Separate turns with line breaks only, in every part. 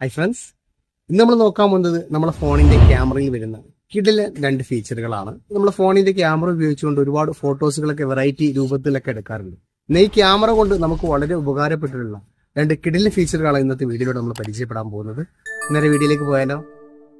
Hi friends ഇന്ന് നമ്മൾ നോക്കാൻ പോകുന്നത് നമ്മുടെ ഫോണിന്റെ ക്യാമറയിൽ വരുന്ന കിടിലെ രണ്ട് ഫീച്ചറുകളാണ് നമ്മുടെ ഫോണിന്റെ ക്യാമറ ഉപയോഗിച്ചുകൊണ്ട് ഒരുപാട് ഫോട്ടോസുകളൊക്കെ വെറൈറ്റി രൂപത്തിലൊക്കെ എടുക്കാറുണ്ട്. ഇന്ന് ഈ ക്യാമറ കൊണ്ട് നമുക്ക് വളരെ ഉപകാരപ്പെട്ടിട്ടുള്ള രണ്ട് കിടിലെ ഫീച്ചറുകളാണ് ഇന്നത്തെ വീഡിയോയിലൂടെ നമ്മൾ പരിചയപ്പെടാൻ പോകുന്നത്. ഇന്നലെ വീഡിയോയിലേക്ക് പോയാലോ?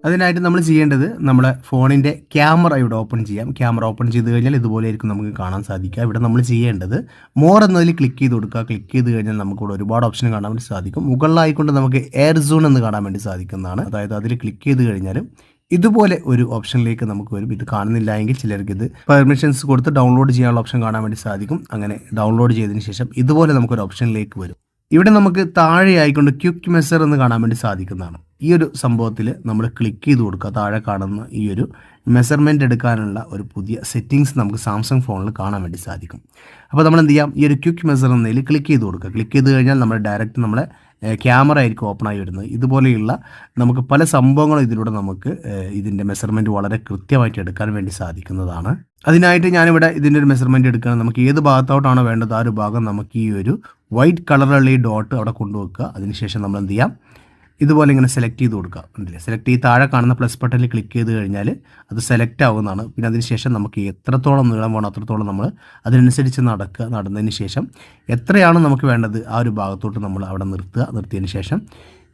അതിനായിട്ട് നമ്മൾ ചെയ്യേണ്ടത് നമ്മുടെ ഫോണിന്റെ ക്യാമറ ഇവിടെ ഓപ്പൺ ചെയ്യാം. ക്യാമറ ഓപ്പൺ ചെയ്ത് കഴിഞ്ഞാൽ ഇതുപോലെ ആയിരിക്കും നമുക്ക് കാണാൻ സാധിക്കുക. ഇവിടെ നമ്മൾ ചെയ്യേണ്ടത് മോർ എന്നതിൽ ക്ലിക്ക് ചെയ്ത് കൊടുക്കുക. ക്ലിക്ക് ചെയ്ത് കഴിഞ്ഞാൽ നമുക്ക് ഇവിടെ ഒരുപാട് ഓപ്ഷൻ കാണാൻ വേണ്ടി സാധിക്കും. മുകളിലായിക്കൊണ്ട് നമുക്ക് എയർ സോൺ എന്ന് കാണാൻ വേണ്ടി സാധിക്കുന്നതാണ്. അതായത് അതിൽ ക്ലിക്ക് ചെയ്ത് കഴിഞ്ഞാലും ഇതുപോലെ ഒരു ഓപ്ഷനിലേക്ക് നമുക്ക് വരും. ഇത് കാണുന്നില്ല എങ്കിൽ ചിലർക്ക് ഇത് പെർമിഷൻസ് കൊടുത്ത് ഡൗൺലോഡ് ചെയ്യാനുള്ള ഓപ്ഷൻ കാണാൻ വേണ്ടി സാധിക്കും. അങ്ങനെ ഡൗൺലോഡ് ചെയ്തതിന് ശേഷം ഇതുപോലെ നമുക്കൊരു ഓപ്ഷനിലേക്ക് വരും. ഇവിടെ നമുക്ക് താഴെ ആയിക്കൊണ്ട് ക്യുക്ക് മെസർ എന്ന് കാണാൻ വേണ്ടി സാധിക്കുന്നതാണ്. ഈ ഒരു സംഭവത്തിൽ നമ്മൾ ക്ലിക്ക് ചെയ്ത് കൊടുക്കുക. താഴെ കാണുന്ന ഈ ഒരു മെഷർമെന്റ് എടുക്കാനുള്ള ഒരു പുതിയ സെറ്റിങ്സ് നമുക്ക് സാംസങ് ഫോണിൽ കാണാൻ വേണ്ടി സാധിക്കും. അപ്പോൾ നമ്മൾ എന്ത് ചെയ്യാം? ഈ ഒരു ക്യുക്ക് മെസർ എന്നതിൽ ക്ലിക്ക് ചെയ്ത് കൊടുക്കുക. ക്ലിക്ക് ചെയ്ത് കഴിഞ്ഞാൽ നമ്മൾ ഡയറക്റ്റ് നമ്മളെ ക്യാമറ ആയിരിക്കും ഓപ്പൺ ആയി വരുന്നത്. ഇതുപോലെയുള്ള നമുക്ക് പല സംഭവങ്ങളും ഇതിലൂടെ നമുക്ക് ഇതിന്റെ മെഷർമെന്റ് വളരെ കൃത്യമായിട്ട് എടുക്കാൻ വേണ്ടി സാധിക്കുന്നതാണ്. അതിനായിട്ട് ഞാനിവിടെ ഇതിന്റെ ഒരു മെഷർമെന്റ് എടുക്കുകയാണ്. നമുക്ക് ഏത് ഭാഗത്തോട്ടാണോ വേണ്ടത് ആ ഒരു ഭാഗം നമുക്ക് ഈ ഒരു വൈറ്റ് കളറുള്ള ഈ ഡോട്ട് അവിടെ കൊണ്ടുവെക്കുക. അതിനുശേഷം നമ്മൾ എന്ത് ചെയ്യാം? ഇതുപോലെ ഇങ്ങനെ സെലക്ട് ചെയ്ത് കൊടുക്കുക. ഉണ്ടല്ലേ സെലക്ട് ചെയ്ത് താഴെ കാണുന്ന പ്ലസ് ബട്ടണിൽ ക്ലിക്ക് ചെയ്ത് കഴിഞ്ഞാൽ അത് സെലക്ട് ആവുന്നതാണ്. പിന്നെ അതിനുശേഷം നമുക്ക് എത്രത്തോളം നീളം വേണം അത്രത്തോളം നമ്മൾ അതിനനുസരിച്ച് നടക്കുക. നടന്നതിന് ശേഷം എത്രയാണ് നമുക്ക് വേണ്ടത്? ആ ഒരു ഭാഗത്തോട്ട് നമ്മൾ അവിടെ നിർത്തുക. നിർത്തിയതിന് ശേഷം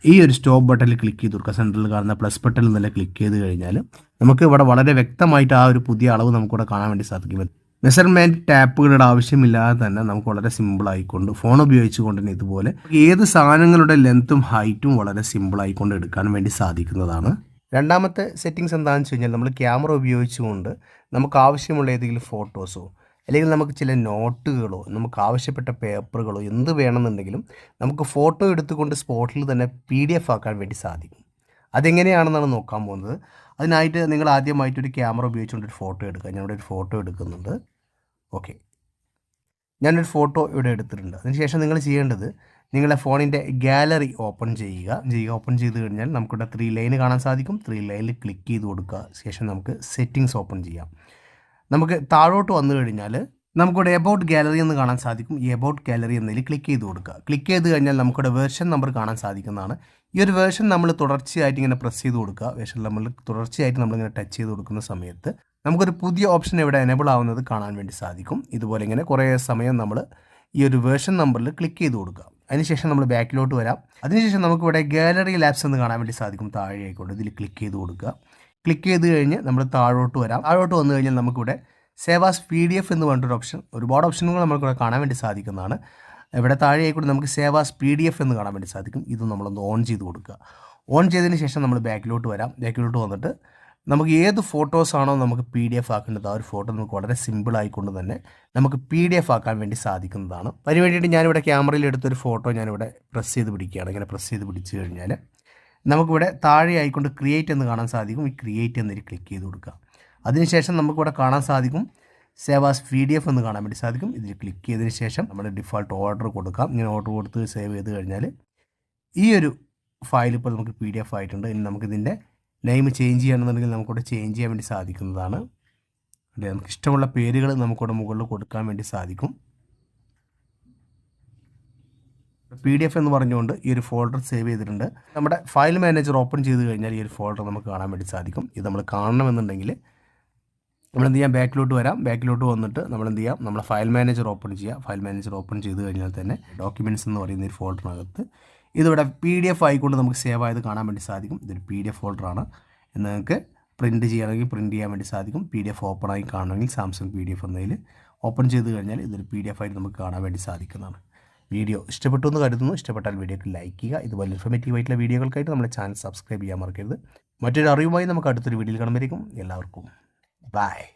ഈ ഒരു സ്റ്റോപ്പ് ബട്ടണിൽ ക്ലിക്ക് ചെയ്ത് കൊടുക്കുക. സെന്ററിൽ കാണുന്ന പ്ലസ് ബട്ടണിൽ നല്ല ക്ലിക്ക് ചെയ്ത് കഴിഞ്ഞാൽ നമുക്ക് ഇവിടെ വളരെ വ്യക്തമായിട്ട് ആ ഒരു പുതിയ അളവ് നമുക്കിവിടെ കാണാൻ വേണ്ടി സാധിക്കും. മെഷർമെന്റ് ടാപ്പുകളുടെ ആവശ്യമില്ലാതെ തന്നെ നമുക്ക് വളരെ സിമ്പിളായിക്കൊണ്ട് ഫോൺ ഉപയോഗിച്ചുകൊണ്ട് തന്നെ ഇതുപോലെ ഏത് സാധനങ്ങളുടെ ലെങ്ത്തും ഹൈറ്റും വളരെ സിമ്പിളായിക്കൊണ്ട് എടുക്കാൻ വേണ്ടി സാധിക്കുന്നതാണ്. രണ്ടാമത്തെ സെറ്റിങ്സ് എന്താണെന്ന് വെച്ച് കഴിഞ്ഞാൽ നമ്മൾ ക്യാമറ ഉപയോഗിച്ചുകൊണ്ട് നമുക്ക് ആവശ്യമുള്ള ഏതെങ്കിലും ഫോട്ടോസോ അല്ലെങ്കിൽ നമുക്ക് ചില നോട്ടുകളോ നമുക്ക് ആവശ്യപ്പെട്ട പേപ്പറുകളോ എന്ത് വേണമെന്നുണ്ടെങ്കിലും നമുക്ക് ഫോട്ടോ എടുത്തുകൊണ്ട് സ്പോട്ടിൽ തന്നെ പി ഡി എഫ് ആക്കാൻ വേണ്ടി സാധിക്കും. അതെങ്ങനെയാണെന്നാണ് നോക്കാൻ പോകുന്നത്? അതിനായിട്ട് നിങ്ങൾ ആദ്യമായിട്ടൊരു ക്യാമറ ഉപയോഗിച്ചുകൊണ്ട് ഒരു ഫോട്ടോ എടുക്കുക. ഞാനിവിടെ ഒരു ഫോട്ടോ എടുക്കുന്നുണ്ട്. ഓക്കെ. ഞാനൊരു ഫോട്ടോ ഇവിടെ എടുത്തിട്ടുണ്ട്. അതിനുശേഷം നിങ്ങൾ ചെയ്യേണ്ടത് നിങ്ങളുടെ ഫോണിന്റെ ഗാലറി ഓപ്പൺ ചെയ്യുക. ചെയ്യുക ഓപ്പൺ ചെയ്ത് കഴിഞ്ഞാൽ നമുക്കിവിടെ ത്രീ ലൈൻ കാണാൻ സാധിക്കും. ത്രീ ലൈനിൽ ക്ലിക്ക് ചെയ്ത് കൊടുക്കുക. ശേഷം നമുക്ക് സെറ്റിങ്സ് ഓപ്പൺ ചെയ്യാം. നമുക്ക് താഴോട്ട് വന്നു കഴിഞ്ഞാൽ നമുക്കിവിടെ എബൌട്ട് ഗാലറി എന്ന് കാണാൻ സാധിക്കും. ഈ എബൌട്ട് ഗാലറി എന്നതിൽ ക്ലിക്ക് ചെയ്ത് കൊടുക്കുക. ക്ലിക്ക് ചെയ്ത് കഴിഞ്ഞാൽ നമുക്കിവിടെ വേർഷൻ നമ്പർ കാണാൻ സാധിക്കുന്നതാണ്. ഈ ഒരു വേർഷൻ നമ്മൾ തുടർച്ചയായിട്ട് ഇങ്ങനെ പ്രസ് ചെയ്ത് കൊടുക്കുക. വേർഷൻ നമ്മൾ തുടർച്ചയായിട്ട് നമ്മളിങ്ങനെ ടച്ച് ചെയ്ത് കൊടുക്കുന്ന സമയത്ത് നമുക്കൊരു പുതിയ ഓപ്ഷൻ ഇവിടെ എനേബിൾ ആവുന്നത് കാണാൻ വേണ്ടി സാധിക്കും. ഇതുപോലെ ഇങ്ങനെ കുറേ സമയം നമ്മൾ ഈ ഒരു വേർഷൻ നമ്പറിൽ ക്ലിക്ക് ചെയ്ത് കൊടുക്കുക. അതിനുശേഷം നമ്മൾ ബാക്കിലോട്ട് വരാം. അതിനുശേഷം നമുക്കിവിടെ ഗാലറി ലാബ്സ് എന്ന് കാണാൻ വേണ്ടി സാധിക്കും. താഴെയായിക്കോട്ടെ ഇതിൽ ക്ലിക്ക് ചെയ്ത് കൊടുക്കുക. ക്ലിക്ക് ചെയ്ത് കഴിഞ്ഞ് നമ്മൾ താഴോട്ട് വരാം. താഴോട്ട് വന്നു കഴിഞ്ഞാൽ നമുക്കിവിടെ സേവാസ് പി ഡി എഫ് എന്ന് പറഞ്ഞിട്ടൊരു ഓപ്ഷൻ ഒരുപാട് ഓപ്ഷനുകൾ നമുക്കിവിടെ കാണാൻ വേണ്ടി സാധിക്കുന്നതാണ്. ഇവിടെ താഴെയായിക്കൂടെ നമുക്ക് സേവാസ് പി ഡി എഫ് എന്ന് കാണാൻ വേണ്ടി സാധിക്കും. ഇത് നമ്മളൊന്ന് ഓൺ ചെയ്ത് കൊടുക്കുക. ഓൺ ചെയ്തതിന് ശേഷം നമ്മൾ ബാക്കിലോട്ട് വരാം. ബാക്കിലോട്ട് വന്നിട്ട് നമുക്ക് ഏത് ഫോട്ടോസാണോ നമുക്ക് പി ഡി എഫ് ആക്കേണ്ടത് ആ ഒരു ഫോട്ടോ നമുക്ക് വളരെ സിമ്പിൾ ആയിക്കൊണ്ട് തന്നെ നമുക്ക് പി ഡി എഫ് ആക്കാൻ വേണ്ടി സാധിക്കുന്നതാണ്. അതിന് വേണ്ടിയിട്ട് ഞാനിവിടെ ക്യാമറയിൽ എടുത്തൊരു ഫോട്ടോ ഞാനിവിടെ പ്രസ് ചെയ്ത് പിടിക്കുകയാണ്. ഇങ്ങനെ പ്രസ് ചെയ്ത് പിടിച്ചു കഴിഞ്ഞാൽ നമുക്കിവിടെ താഴെ ആയിക്കൊണ്ട് ക്രിയേറ്റ് എന്ന് കാണാൻ സാധിക്കും. ഈ ക്രിയേറ്റ് എന്നതിൽ ക്ലിക്ക് ചെയ്ത് കൊടുക്കുക. അതിനുശേഷം നമുക്കിവിടെ കാണാൻ സാധിക്കും. Save as P D F എന്ന് കാണാൻ വേണ്ടി സാധിക്കും. ഇതിൽ ക്ലിക്ക് ചെയ്തതിന് ശേഷം നമ്മൾ ഡിഫോൾട്ട് ഓർഡർ കൊടുക്കാം. ഇങ്ങനെ ഓർഡർ കൊടുത്ത് സേവ് ചെയ്ത് കഴിഞ്ഞാൽ ഈ ഒരു ഫയൽ ഇപ്പോൾ നമുക്ക് പി ഡി എഫ് ആയിട്ടുണ്ട്. ഇനി നമുക്കിതിന്റെ നെയിം ചേഞ്ച് ചെയ്യണമെന്നുണ്ടെങ്കിൽ നമുക്കിവിടെ ചേഞ്ച് ചെയ്യാൻ വേണ്ടി സാധിക്കുന്നതാണ്. അല്ലെ? നമുക്ക് ഇഷ്ടമുള്ള പേരുകൾ നമുക്കിവിടെ മുകളിൽ കൊടുക്കാൻ വേണ്ടി സാധിക്കും. പി ഡി എഫ് എന്ന് പറഞ്ഞുകൊണ്ട് ഈ ഒരു ഫോൾഡർ സേവ് ചെയ്തിട്ടുണ്ട്. നമ്മുടെ ഫയൽ മാനേജർ ഓപ്പൺ ചെയ്ത് കഴിഞ്ഞാൽ ഈ ഒരു ഫോൾഡർ നമുക്ക് കാണാൻ വേണ്ടി സാധിക്കും. ഇത് നമ്മൾ കാണണമെന്നുണ്ടെങ്കിൽ നമ്മൾ എന്ത് ചെയ്യാം? ബാക്കിലോട്ട് വരാം. ബാക്കിലോട്ട് വന്നിട്ട് നമ്മൾ എന്ത് ചെയ്യാം? നമ്മളെ ഫയൽ മാനേജർ ഓപ്പൺ ചെയ്യുക ഫയൽ മാനേജർ ഓപ്പൺ ചെയ്ത് കഴിഞ്ഞാൽ തന്നെ ഡോക്യുമെന്റ്സ് എന്ന് പറയുന്ന ഒരു ഫോൾഡറിനകത്ത് ഇതിവിടെ പി ഡി എഫ് ആയിക്കൊണ്ട് നമുക്ക് സേവ് ആയത് കാണാൻ വേണ്ടി സാധിക്കും. ഇതൊരു പി ഡി എഫ് ഫോൾഡറാണ് നിങ്ങൾക്ക് പ്രിന്റ് ചെയ്യണമെങ്കിൽ പ്രിന്റ് ചെയ്യാൻ വേണ്ടി സാധിക്കും. പി ഡി എഫ് ഓപ്പൺ ആയി കാണണമെങ്കിൽ സാംസങ് പി ഡി എഫ് എന്നതിൽ ഓപ്പൺ ചെയ്ത് കഴിഞ്ഞാൽ ഇതൊരു പി ഡി എഫ് ആയിട്ട് നമുക്ക് കാണാൻ വേണ്ടി സാധിക്കുന്നതാണ്. വീഡിയോ ഇഷ്ടപ്പെട്ടു എന്ന് കരുതുന്നു. ഇഷ്ടപ്പെട്ടാൽ വീഡിയോക്ക് ലൈക്ക് ചെയ്യുക. ഇതുപോലെ ഇൻഫർമേറ്റീവ് ആയിട്ടുള്ള വീഡിയോകൾക്കായിട്ട് നമ്മുടെ ചാനൽ സബ്സ്ക്രൈബ് ചെയ്യാൻ മറക്കരുത്. മറ്റൊരു അറിവുമായി നമുക്ക് അടുത്തൊരു വീഡിയോയിൽ കാണുമ്പോഴേക്കും എല്ലാവർക്കും Bye.